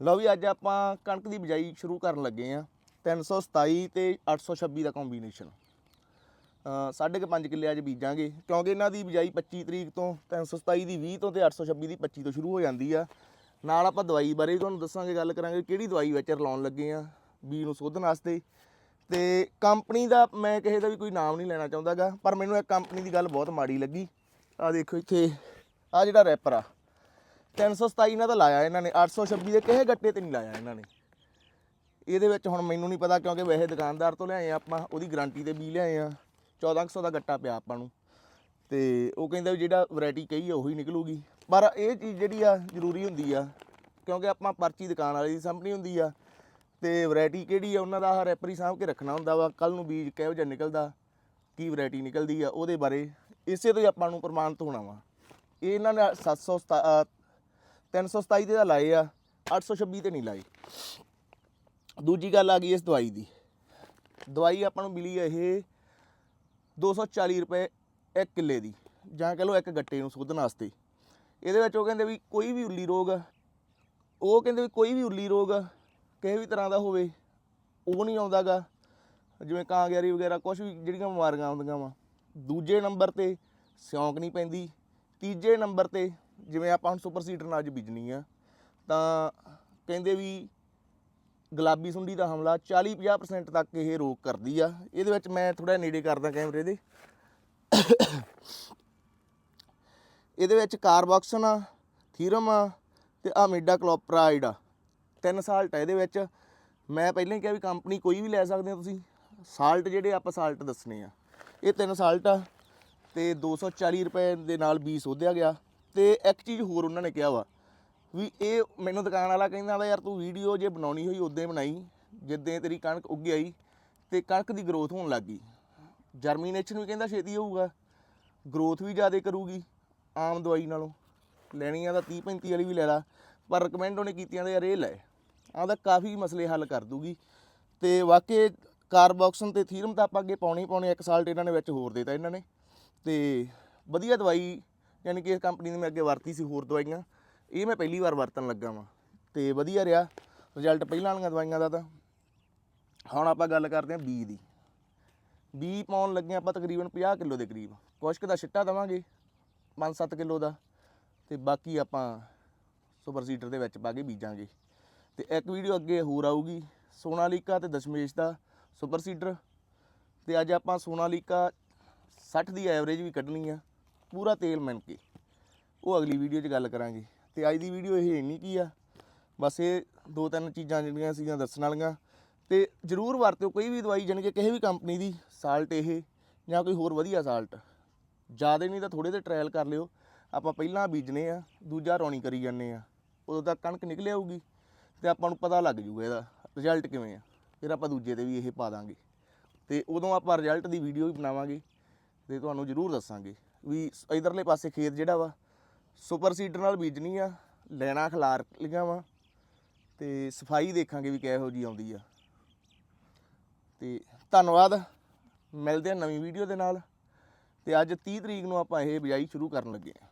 ਲਓ ਵੀ ਅੱਜ ਆਪਾਂ ਕਣਕ ਦੀ ਬਿਜਾਈ ਸ਼ੁਰੂ ਕਰਨ ਲੱਗੇ ਆ 327 ਤੇ 826 ਦਾ ਕੰਬੀਨੇਸ਼ਨ ਸਾਢੇ ਕੁ ਪੰਜ ਕਿੱਲੇ ਅੱਜ ਬੀਜਾਂਗੇ। ਕਿਉਂਕਿ ਇਹਨਾਂ ਦੀ ਬਿਜਾਈ 25 ਤਰੀਕ ਤੋਂ 327 ਦੀ 20 ਤੋਂ ਤੇ 826 ਦੀ 25 ਤੋਂ ਸ਼ੁਰੂ ਹੋ ਜਾਂਦੀ ਆ। ਨਾਲ ਆਪਾਂ ਦਵਾਈ ਬਾਰੇ ਵੀ ਤੁਹਾਨੂੰ ਦੱਸਾਂਗੇ, ਗੱਲ ਕਰਾਂਗੇ ਕਿਹੜੀ ਦਵਾਈ ਵਿੱਚ ਲਾਉਣ ਲੱਗੇ ਆ ਬੀ ਨੂੰ ਸੋਧਣ ਵਾਸਤੇ। ਤੇ ਕੰਪਨੀ ਦਾ ਮੈਂ ਕਿਸੇ ਦਾ ਵੀ ਕੋਈ ਨਾਮ ਨਹੀਂ ਲੈਣਾ ਚਾਹੁੰਦਾਗਾ, ਪਰ ਮੈਨੂੰ ਇਹ ਕੰਪਨੀ ਦੀ ਗੱਲ ਬਹੁਤ ਮਾੜੀ ਲੱਗੀ। ਆ ਦੇਖੋ ਇੱਥੇ ਆ ਜਿਹੜਾ ਰੈਪਰ ਆ। 327 ਇਹਨਾਂ ਦਾ ਲਾਇਆ ਇਹਨਾਂ ਨੇ 826 ਦੇ ਕਿਸੇ ਗੱਟੇ ਤੇ ਨਹੀਂ ਲਾਇਆ ਇਹਨਾਂ ਨੇ। ਇਹਦੇ ਵਿੱਚ ਹੁਣ ਮੈਨੂੰ ਨਹੀਂ ਪਤਾ ਕਿਉਂਕਿ ਵੈਸੇ ਦੁਕਾਨਦਾਰ ਤੋਂ ਲਿਆਏ ਆ ਆਪਾਂ, ਉਹਦੀ ਗਾਰੰਟੀ ਤੇ ਵੀ ਲਿਆਏ ਆ। 1400 ਦਾ ਗੱਟਾ ਪਿਆ ਆਪਾਂ ਨੂੰ। ਤੇ ਉਹ ਕਹਿੰਦਾ ਵੀ ਜਿਹੜਾ ਵੈਰਾਈਟੀ ਕਹੀ ਆ, ਉਹੀ ਨਿਕਲੂਗੀ। ਪਰ ਇਹ ਚੀਜ਼ ਜਿਹੜੀ ਆ, ਜ਼ਰੂਰੀ ਹੁੰਦੀ ਆ, ਕਿਉਂਕਿ ਆਪਾਂ ਪਰਚੀ ਦੁਕਾਨ ਵਾਲੇ ਦੀ ਸਾਂਭਣੀ ਹੁੰਦੀ ਆ। ਤੇ ਵੈਰਾਈਟੀ ਕਿਹੜੀ ਆ, ਉਹਨਾਂ ਦਾ ਰੈਪਰੀ ਸਾਂਭ ਕੇ ਰੱਖਣਾ ਹੁੰਦਾ ਵਾ। ਕੱਲ ਨੂੰ ਬੀਜ ਕਿਹੋ ਜਿਹਾ ਨਿਕਲਦਾ, ਕੀ ਵੈਰਾਈਟੀ ਨਿਕਲਦੀ ਆ, ਉਹਦੇ ਬਾਰੇ ਇਸੇ ਤੋਂ ਹੀ ਆਪਾਂ ਨੂੰ ਪ੍ਰਮਾਣਿਤ ਹੋਣਾ ਵਾ। ਇਹ ਇਹਨਾਂ ਨੇ 700 327 'ਤੇ ਤਾਂ ਲਾਏ ਆ 826 ਤੇ ਨਹੀਂ ਲਾਏ। ਦੂਜੀ ਗੱਲ ਆ ਗਈ ਇਸ ਦਵਾਈ ਦੀ। ਦਵਾਈ ਆਪਾਂ ਨੂੰ ਮਿਲੀ ਆ ਇਹ 240 ਰੁਪਏ ਇੱਕ ਕਿੱਲੇ ਦੀ, ਜਾਂ ਕਹ ਲਓ ਇੱਕ ਗੱਟੇ ਨੂੰ ਸੁੱਧਣ ਵਾਸਤੇ। ਇਹਦੇ ਵਿੱਚ ਉਹ ਕਹਿੰਦੇ ਵੀ ਕੋਈ ਵੀ ਉੱਲੀ ਰੋਗ, ਉਹ ਕਹਿੰਦੇ ਵੀ ਕੋਈ ਵੀ ਉੱਲੀ ਰੋਗ ਕਿਸੇ ਵੀ ਤਰ੍ਹਾਂ ਦਾ ਹੋਵੇ, ਉਹ ਨਹੀਂ ਆਉਂਦਾਗਾ। ਜਿਵੇਂ ਕਾਂਗਿਆਰੀ ਵਗੈਰਾ ਕੁਝ ਵੀ ਜਿਹੜੀਆਂ ਬਿਮਾਰੀਆਂ ਆਉਂਦੀਆਂ ਵਾ। ਦੂਜੇ ਨੰਬਰ ਤੇ ਸਿਉਂਕ ਨਹੀਂ ਪੈਂਦੀ, ਤੀਜੇ ਨੰਬਰ ਤੇ ਜਿਵੇਂ ਆਪਾਂ ਹੁਣ ਸੁਪਰ ਸੀਡਰ ਨਾਲ ਅੱਜ ਬੀਜਣੀ ਆ, ਤਾਂ ਕਹਿੰਦੇ ਵੀ ਗੁਲਾਬੀ ਸੁੰਡੀ ਦਾ ਹਮਲਾ 40-50% ਤੱਕ ਇਹ ਰੋਕ ਕਰਦੀ ਆ। ਇਹਦੇ ਵਿੱਚ ਮੈਂ ਥੋੜਾ ਨੇੜੇ ਕਰਦਾ ਕੈਮਰੇ ਦੇ। ਇਹਦੇ ਵਿੱਚ ਕਾਰਬੋਕਸਨ ਆ, ਥੀਰਮ ਆ ਤੇ ਆ ਕਲੋਪਰਾਈਡ ਆ। ਤਿੰਨ ਸਾਲਟ ਆ ਇਹਦੇ ਵਿੱਚ। ਮੈਂ ਪਹਿਲਾਂ ਹੀ ਕਿਹਾ ਵੀ ਕੰਪਨੀ ਕੋਈ ਵੀ ਲੈ ਸਕਦੇ ਹੋ ਤੁਸੀਂ। ਸਾਲਟ ਜਿਹੜੇ ਆਪਾਂ ਸਾਲਟ ਦੱਸਣੇ ਆ। ਇਹ ਤਿੰਨ ਸਾਲਟ ਆ ਤੇ 240 ਰੁਪਏ ਦੇ ਨਾਲ ਬੀ ਸੋਧਿਆ ਗਿਆ। ਤੇ ਇੱਕ ਚੀਜ਼ ਹੋਰ ਉਹਨਾਂ ਨੇ ਕਿਹਾ ਵਾ ਵੀ ਇਹ ਮੈਨੂੰ ਦੁਕਾਨ ਵਾਲਾ ਕਹਿੰਦਾ ਵਾ, ਯਾਰ ਤੂੰ ਵੀਡੀਓ ਜੇ ਬਣਾਉਣੀ ਹੋਈ ਉਦੋਂ ਹੀ ਬਣਾਈ, ਜਿੱਦਾਂ ਤੇਰੀ ਕਣਕ ਉੱਗ ਆਈ ਤੇ ਕਣਕ ਦੀ ਗਰੋਥ ਹੋਣ ਲੱਗ ਗਈ। ਜਰਮੀਨੇਸ਼ਨ ਵੀ ਕਹਿੰਦਾ ਛੇਤੀ ਹੋਊਗਾ ਗਰੋਥ ਵੀ ਜ਼ਿਆਦਾ ਕਰੂਗੀ ਆਮ ਦਵਾਈ ਨਾਲੋਂ। ਲੈਣੀ ਆ ਤਾਂ 30 35 ਵਾਲੀ ਵੀ ਲੈ ਲਾ, ਪਰ ਰეკਮੈਂਡ ਉਹਨੇ ਕੀਤੀਆਂ ਦੇ ਯਾਰ ਇਹ ਲੈ, ਆਹਦਾ ਕਾਫੀ ਮਸਲੇ ਹੱਲ ਕਰ ਦੂਗੀ। ਤੇ ਵਾਕਈ ਕਾਰਬੋਕਸਨ ਤੇ ਥੀਰਮ ਤਾਂ ਆਪਾਂ ਅੱਗੇ ਪਾਉਣੀ ਹੀ ਪਾਉਣੀ ਇੱਕ ਸਾਲਟ ਇਹਨਾਂ ਨੇ ਵਿੱਚ ਹੋਰ ਦੇਤਾ ਇਹਨਾਂ ਨੇ। ਤੇ ਵਧੀਆ ਦਵਾਈ ਯਾਨੀ ਕਿ ਇਸ ਕੰਪਨੀ ਨੇ ਮੈਂ ਅੱਗੇ ਵਰਤੀ ਸੀ ਹੋਰ ਦਵਾਈਆਂ, ਇਹ ਮੈਂ ਪਹਿਲੀ ਵਾਰ ਵਰਤਣ ਲੱਗਾ ਵਾਂ ਤੇ ਵਧੀਆ ਰਿਹਾ ਰਿਜ਼ਲਟ ਪਹਿਲਾਂ ਵਾਲੀਆਂ ਦਵਾਈਆਂ ਦਾ ਤਾਂ। ਹੁਣ ਆਪਾਂ ਗੱਲ ਕਰਦੇ ਹਾਂ ਬੀ ਦੀ। ਬੀ ਪਾਉਣ ਲੱਗੇ ਆਪਾਂ ਤਕਰੀਬਨ 50 ਕਿਲੋ ਦੇ ਕਰੀਬ। ਕੁਸ਼ਕ ਦਾ ਛਿੱਟਾ ਦਵਾਂਗੇ 5-7 ਕਿਲੋ ਦਾ ਤੇ ਬਾਕੀ ਆਪਾਂ ਸੁਪਰ ਸੀਡਰ ਦੇ ਵਿੱਚ ਪਾ ਕੇ ਬੀਜਾਂਗੇ। ਤੇ ਇੱਕ ਵੀਡੀਓ ਅੱਗੇ ਹੋਰ ਆਊਗੀ, ਸੋਨਾਲੀਕਾ ਤੇ ਦਸ਼ਮੇਸ਼ ਦਾ ਸੁਪਰ ਸੀਡਰ। ਤੇ ਅੱਜ ਆਪਾਂ ਸੋਨਾਲੀਕਾ 60 ਦੀ ਐਵਰੇਜ ਵੀ ਕੱਢਣੀ ਆ। ਪੂਰਾ ਤੇਲ ਮਿਣ ਕੇ। ਉਹ ਅਗਲੀ ਵੀਡੀਓ 'ਚ ਗੱਲ ਕਰਾਂਗੇ। ਤੇ ਅੱਜ ਦੀ ਵੀਡੀਓ ਇਹ ਇੰਨੀ ਕੀ ਆ, ਬਸ ਇਹ ਦੋ ਤਿੰਨ ਚੀਜ਼ਾਂ ਜਿਹੜੀਆਂ ਸੀਗੀਆਂ ਦੱਸਣ ਵਾਲੀਆਂ। ਤੇ ਜਰੂਰ ਵਰਤਿਓ, ਕੋਈ ਵੀ ਦਵਾਈ ਜਾਣੀ ਕਿ ਕਿਸੇ ਵੀ ਕੰਪਨੀ ਦੀ ਸਾਲਟ ਇਹ, ਜਾਂ ਕੋਈ ਹੋਰ ਵਧੀਆ ਸਾਲਟ ਜ਼ਿਆਦਾ ਨਹੀਂ ਤਾਂ ਥੋੜੇ ਤੇ ਟ੍ਰਾਇਲ ਕਰ ਲਿਓ। ਆਪਾਂ ਪਹਿਲਾਂ ਬੀਜਨੇ ਆ, ਦੂਜਾ ਰੌਣੀ ਕਰੀ ਜਾਂਦੇ ਆ। ਉਦੋਂ ਤੱਕ ਕਣਕ ਨਿਕਲ ਆਊਗੀ, ਤੇ ਆਪਾਂ ਨੂੰ ਪਤਾ ਲੱਗ ਜੂਗਾ ਇਹਦਾ ਰਿਜ਼ਲਟ ਕਿਵੇਂ ਆ। ਫਿਰ ਆਪਾਂ ਦੂਜੇ ਤੇ ਵੀ ਇਹ ਪਾ ਦਾਂਗੇ। ਤੇ ਉਦੋਂ ਆਪਾਂ ਰਿਜ਼ਲਟ ਦੀ ਵੀਡੀਓ ਵੀ ਬਣਾਵਾਂਗੇ, ਤੇ ਤੁਹਾਨੂੰ ਜ਼ਰੂਰ ਦੱਸਾਂਗੇ। ਵੀ ਇਧਰਲੇ ਪਾਸੇ ਖੇਤ ਜਿਹੜਾ ਵਾ, ਸੁਪਰ ਸੀਡਰ ਨਾਲ ਬੀਜਣੀ ਆ, ਲੈਣਾ ਖਲਾਰ ਲਿਆ ਵਾ, ਤੇ ਸਫ਼ਾਈ ਦੇਖਾਂਗੇ ਵੀ ਕਿਹੋ ਜੀ ਆਉਂਦੀ ਆ। ਤੇ ਧੰਨਵਾਦ, ਮਿਲਦੇ ਆ ਨਵੀਂ ਵੀਡੀਓ ਦੇ ਨਾਲ, ਤੇ ਅੱਜ 30 ਤਰੀਕ ਨੂੰ ਆਪਾਂ ਇਹ ਬਿਜਾਈ ਸ਼ੁਰੂ ਕਰਨ ਲੱਗੇ ਆ।